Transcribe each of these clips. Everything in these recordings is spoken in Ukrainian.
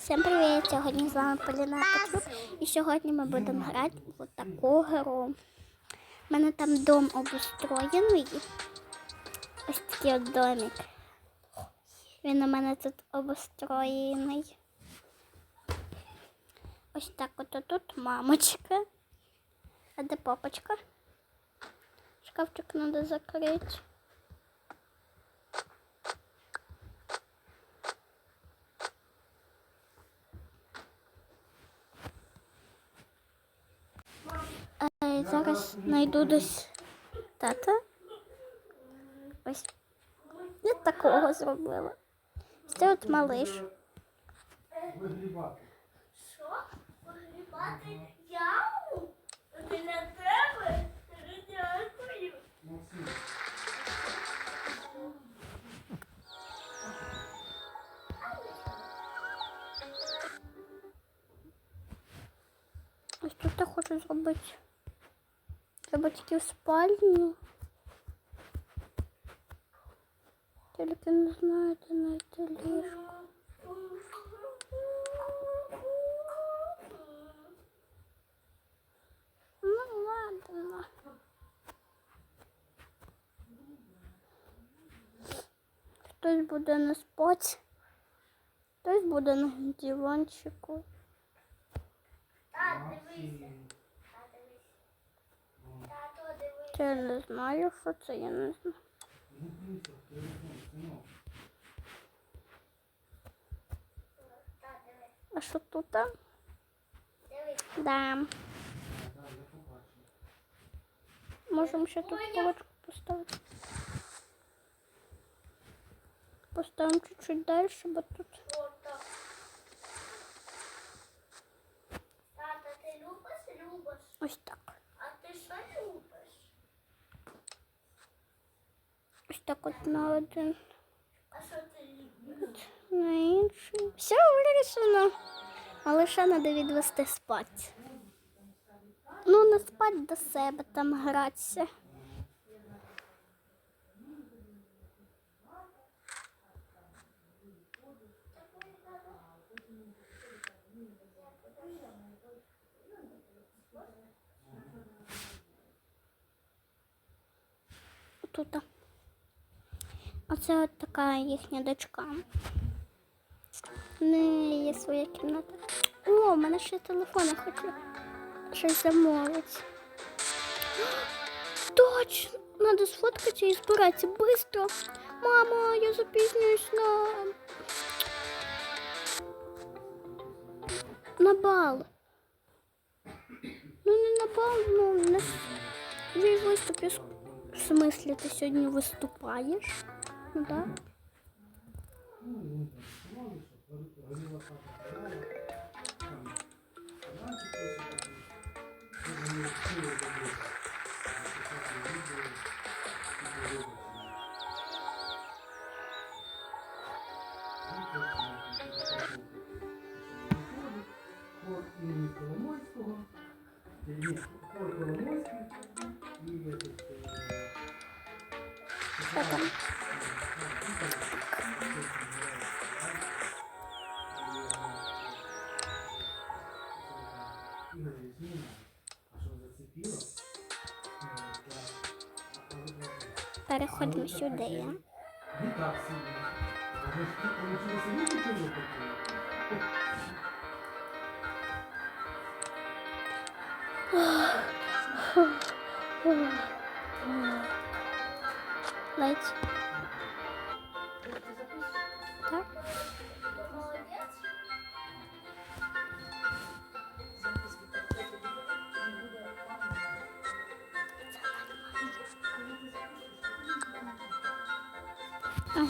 Всім привіт! Сьогодні з вами Поліна Петлюк. І сьогодні ми будемо грати в таку гру. У мене там дом обустроєний. Ось такий от домик. Він у мене тут обустроєний. Ось так от тут мамочка. А де папочка? Шкафчик треба закрити. Е, Зараз знайду десь тата. Ось. Я такого зробила. Це от малиш. Що? Погрібати яму? Біля тебе? Дякую. Ось тут я хочу зробити. Треба тільки в спальню. Тільки не знаю, де знайти ліжко. Ну ладно. Хтось буде не спати. Хтось буде на диванчику. Тат, дивися. Я не знаю, що це, я не знаю. А що тут? Да. Можемо ще тут полочку поставити. Поставимо чуть-чуть далі, бо тут. Ото. Тата, ти любиш, любиш? Ось так. А ти що любиш? Ось так от на один, на інший. Все вирішено. А лише треба відвести спати. Ну, не спать до себе, там гратися. Тут. Оце от така їхня дочка. В неї є своя кімната. О, у мене ще телефон, я хочу щось замовити. Точно! Надо сфоткатися і збиратися быстро. Мама, я запізнююсь на. На бал. Ну не на бал, ну на виступ. В смислі, ти сьогодні виступаєш? Ну Ігор Ясміна, а що зацепило? Переходимо сюди. Не так сильно. А ви ж тут вилучили таке? Ледь.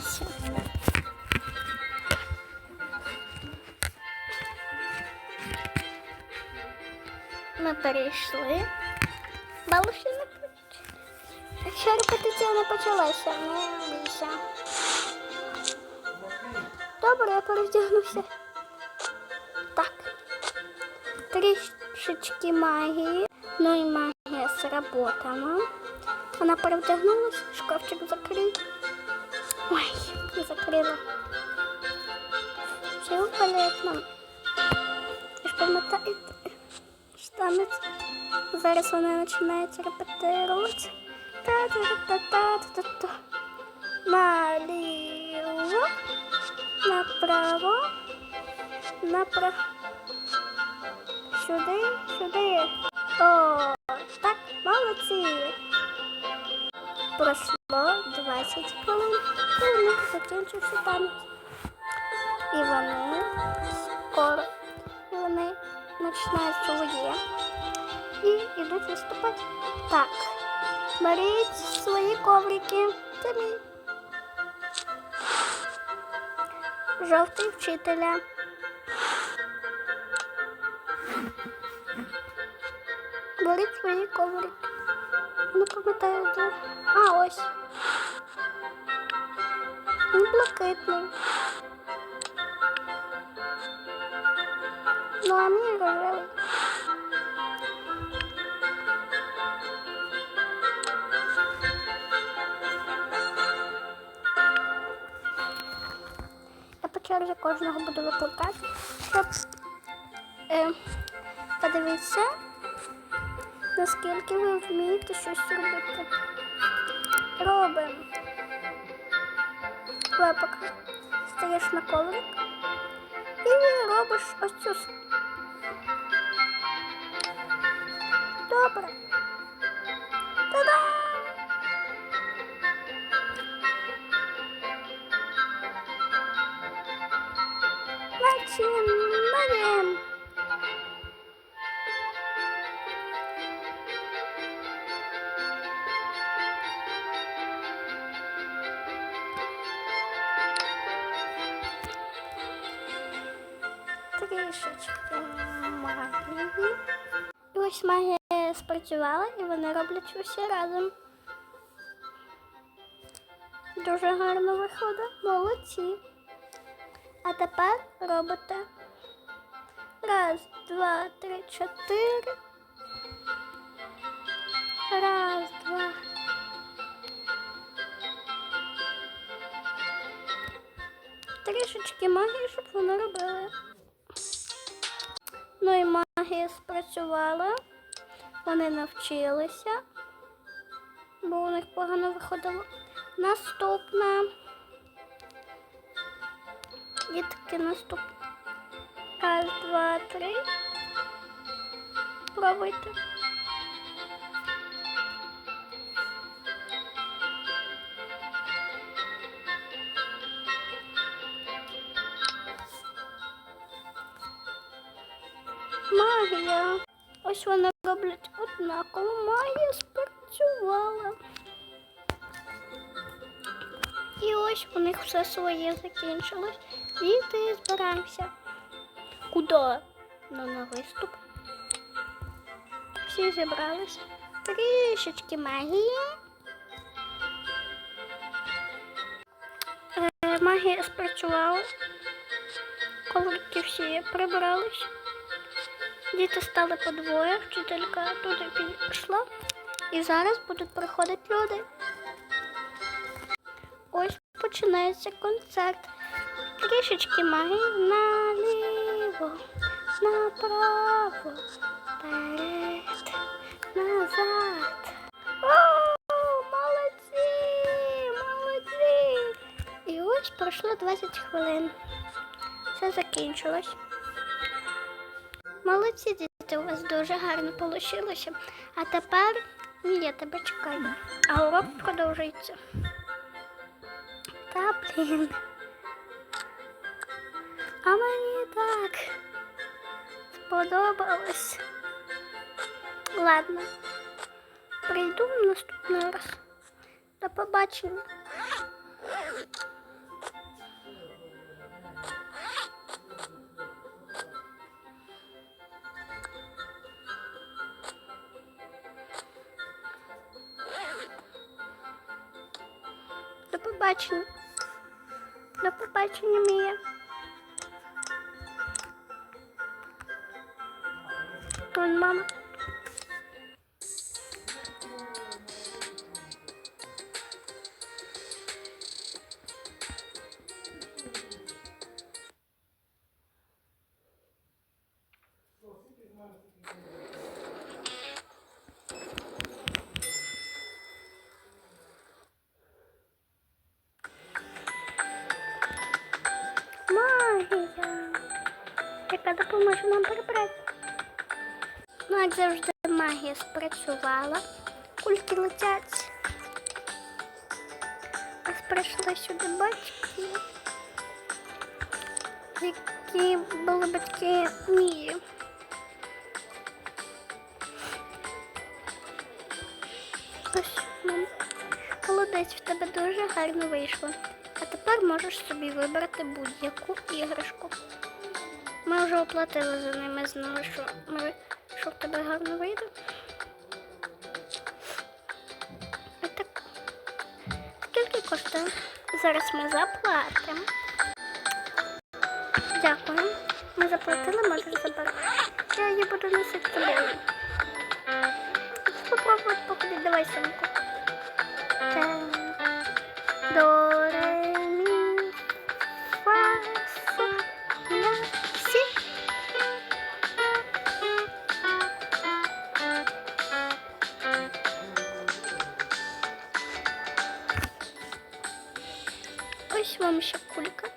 А все. Ми перейшли. Балу ще не почали. Якщо репетиція не почалася, не бійся. Добре, я перездягнуся. Так. Трішечки магії. Ну і магія сработала. Вона перевдягнулась, шкафчик закрив. Ой, закрила. Все полезно. Ви ж пам'ятаєте, що танець? Зараз вони починають репетирувати. Та-та-та-та-та-та. Наліво, направо, направо. Сюди, сюди. О, так, молодці. Пройшло 20 хвилин, і у них закінчився танець. І вони скоро, і вони починають своє і йдуть виступати. Так, беріть свої коврики. Це мій. Жовтий вчителя. Беріть свої коврики. Не пам'ятаю, де. А, ось. Він блакитний. Ну, а мій рожевий. Я по черзі кожного буду викликати, щоб е, подивитися, наскільки ви вмієте щось робити. Робимо. Лепок. Стаєш на коврик і робиш ось цю. Добре. Та-дам! Начинаем. Ось магія спрацювала, і вони роблять усі разом. Дуже гарно виходить. Молодці. А тепер робите раз, два, три, чотири. Раз, два. Трішечки магії, щоб вони робили. Ну і магія спрацювала. Вони навчилися, бо у них погано виходило. Наступна. Дітки наступне. Раз, два, три. Пробуйте. Магія. Ось вони роблять однаково. Магія спрацювала. І ось у них все своє закінчилось. Діти збираємося. Куди? Ну, на виступ. Всі зібралися. Трішечки магії. Е, магія спрацювала. Коврики всі прибрались. Діти стали по двоє, вчителька туди пішла. І зараз будуть приходити люди. Ось починається концерт. Трішечки магії наліво, направо, вперед, назад. О, молодці! Молодці! І ось пройшло 20 хвилин. Все закінчилось. Молодці, діти, у вас дуже гарно вийшло. А тепер я тебе чекаю. А урок продовжується. Та блін. А мені так сподобалось. Ладно, прийду наступний раз. До побачення. Побачення. До побачення, Мія. Вон мама. Магія, яка допоможе нам прибрати. Ну, як завжди, магія спрацювала. Кульки летять. Ось прийшли сюди батьки, які були батьки Мії. Ось, мам, молодець, в тебе дуже гарно вийшло. А тепер можеш собі вибрати будь-яку іграшку. Ми вже оплатили за ними, знали, що, ми, що в тебе гарно вийде. А так, скільки коштує? Зараз ми заплатимо. Дякую. Ми заплатили, можеш забирати. Я її буду носити тобою. Попробуй походити, давай сумку. До, вам ще кулька.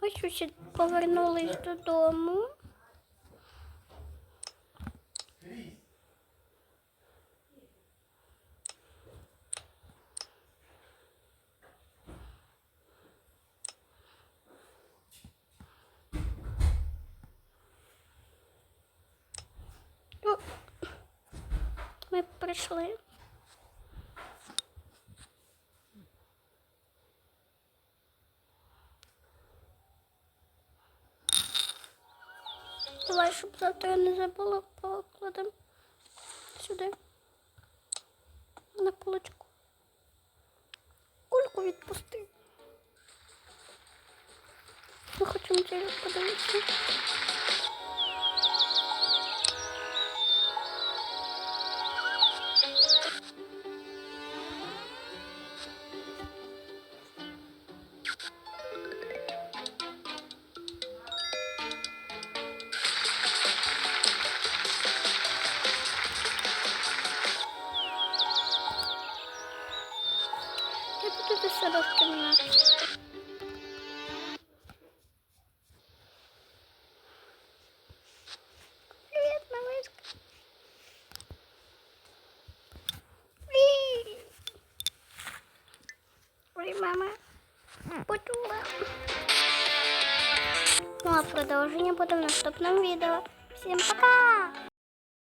Ось усі повернулись додому. О, Ми прийшли. Давай, щоб завтра не забула, покладемо сюди. На полочку. Кульку відпусти. Ми хочемо через подивитися. Я буду до себе в кімнаті. Привіт, малишка. Ой. Ой, мама. Почула. Ну, а продовження буде в наступному відео. Всім пока!